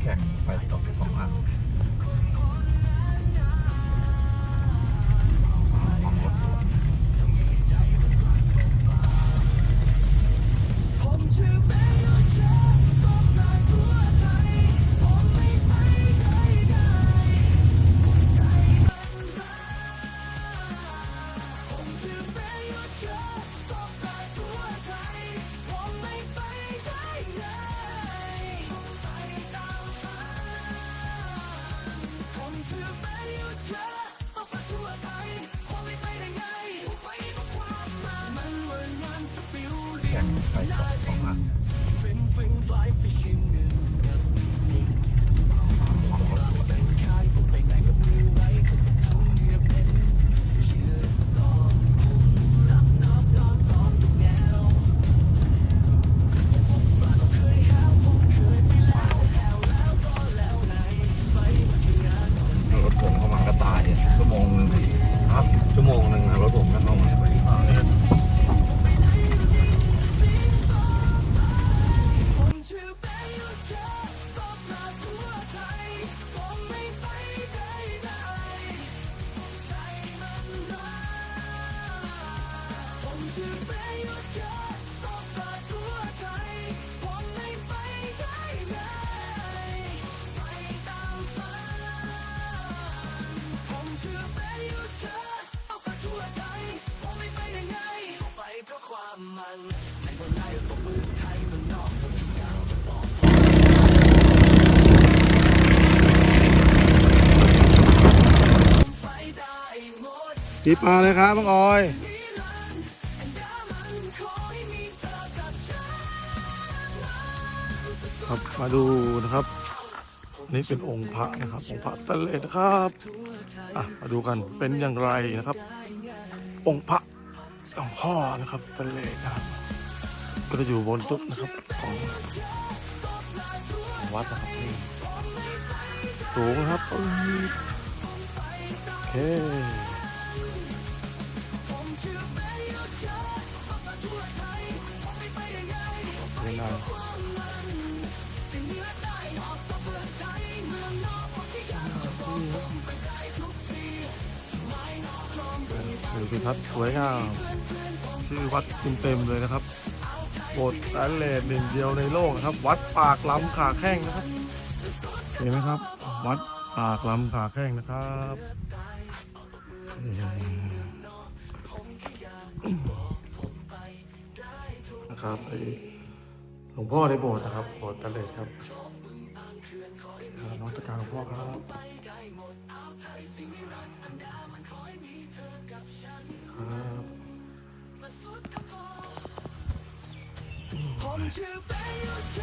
แข่งไปตกสองอัน ไปตกสองอัน ตีปลาเลยครับบังออย ครับมาดูนะครับ นี่เป็นองค์พระนะครับ องค์พระสแตนเลสนะครับ อะ มาดูกันเป็นอย่างไรนะครับ องค์พระ ของพ่อนะครับสแตนเลนะครับก็จะอยู่บนสุดนะครับของของวัดนะครับนี่สูงนะครับโอเคเวลาดู สิครับสวยงามชื่อวัดเต็มๆเลยนะครับโบสถ์แตนเลสหนึ่งเดียวในโลกนะครับ วัดปากลำขาแข้งนะครับ เห็นไหมครับ วัดปากลำขาแข้งนะครับนะครับไอหลวงพ่อในโบสถ์นะครับโบสถ์แตนเลสครับน้องสการหลวงพ่อครับ ครับ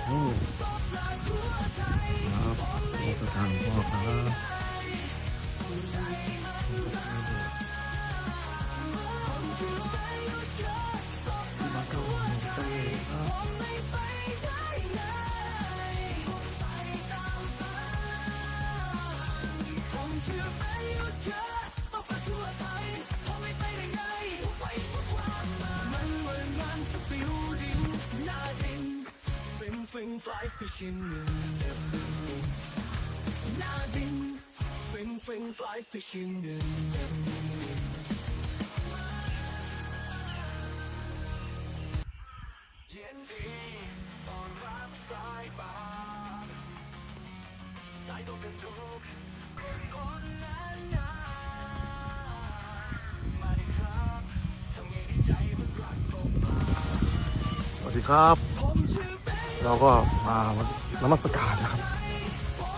อืมครับน้องสการหลวงพ่อครับ fly fishing Nadine Fin fin fly fishing เย็นดีตอนรับสายป่าสายตัวเป็นทุกข์คนคนนั้นนามาดิครับทำไงดีใจมันรักตกปลาสวัสดีครับผมชื่อ เราก็มานมัสการนะครับ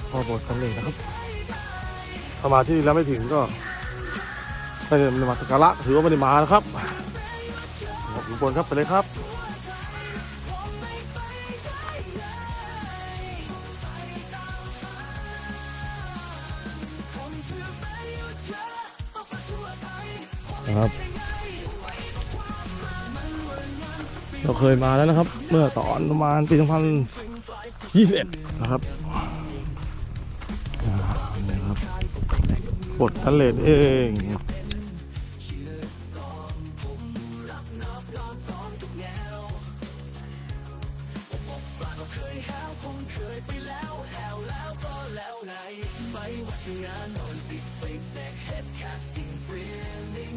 พอโบสถ์สำเร็จนะครับถ้ามาที่แล้วไม่ถึงก็ไม่ได้มาสักการะถือว่าไม่ได้มานะครับขอบคุณบนครับไปเลยครับครับ เราเคยมาแล้วนะครับ เมื่อตอนประมาณปี2021 นะครับนี่ครับบททะเลนเองไปวแหวแล้วก็แล้วไงไม่ว่าจะงานโอลิมปิกไปสแน็คเฮดแคสติ้งฟรีลิง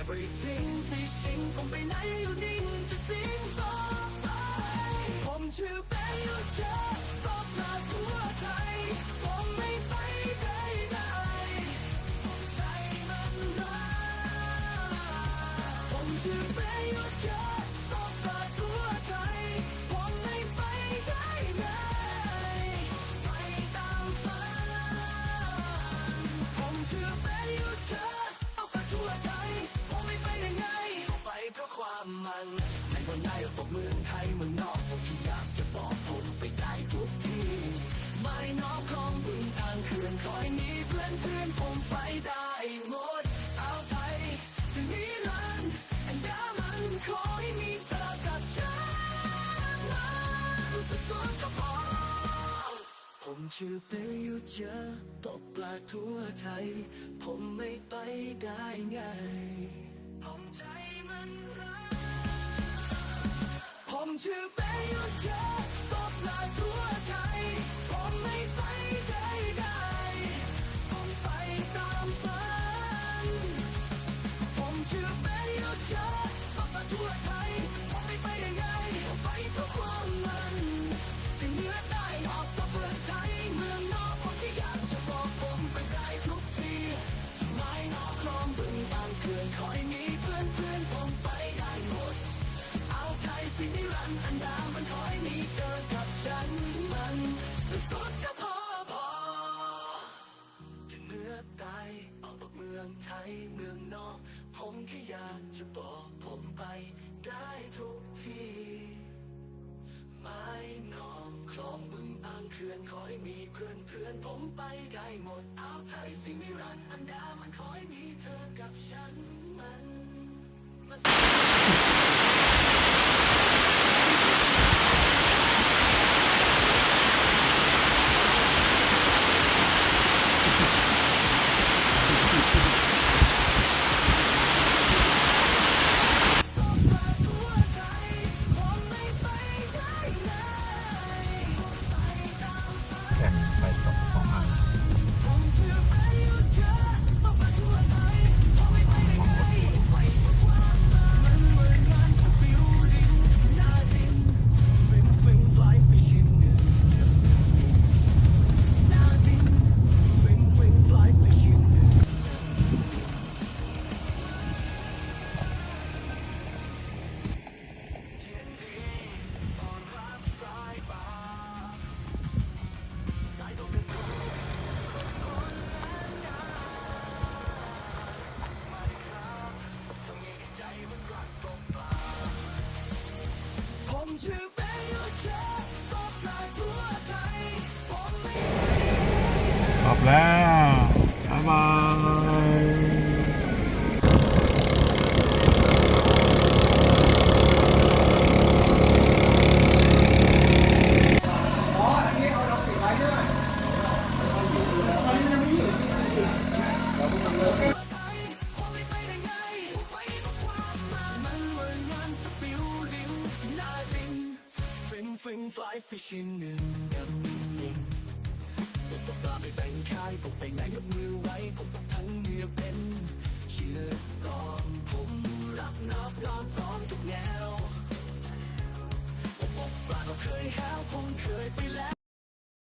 Everything fishing ผมไปไหนอยู่นิ่งจะสิงต่อไปผมชื่อเบลยูเจอตอบมาทั่วไท เพราะความมันในเมืองในตกเมืองไทยเมืองนอกผมที่อยากจะบอกผมไปได้ทุกที่ไม่นอกคลองบึงอ่างเขื่อนคอยมีเพื่อนเพื่อนผมไปได้หมด เอาไทยสินิรันดร์อันดามันคอยมีเธอกับฉันมันสุดๆก็พอผมชื่อเปลยุเจอตกปลาทั่วไทย ผมไม่ไปได้ไง ผมชื่อเปยุเจ สุดก็พอพอจะเหนือใต้ออกจากเมืองไทยเมืองนอก ผมแค่อยากจะบอกผมไปได้ทุกที่ ไม้นอกคลองบึงอ่างเขื่อนคอยมีเพื่อนเพื่อนผมไปได้หมดเอาไทยสิมิรันอันดามันคอยมีเธอกับฉันมันมัน กลับแล้วบ๊ายบาย กับยิงผมต้องกล้าไปแบ่งค่ายผมไปไหนยกมือไว้ผมต้องทั้งเนื้อเป็นเชื่อกองผมรับนับน้อมพร้อมทุกแนวผมบอกปลาเราเคยแห้วผมเคยไปแล้ว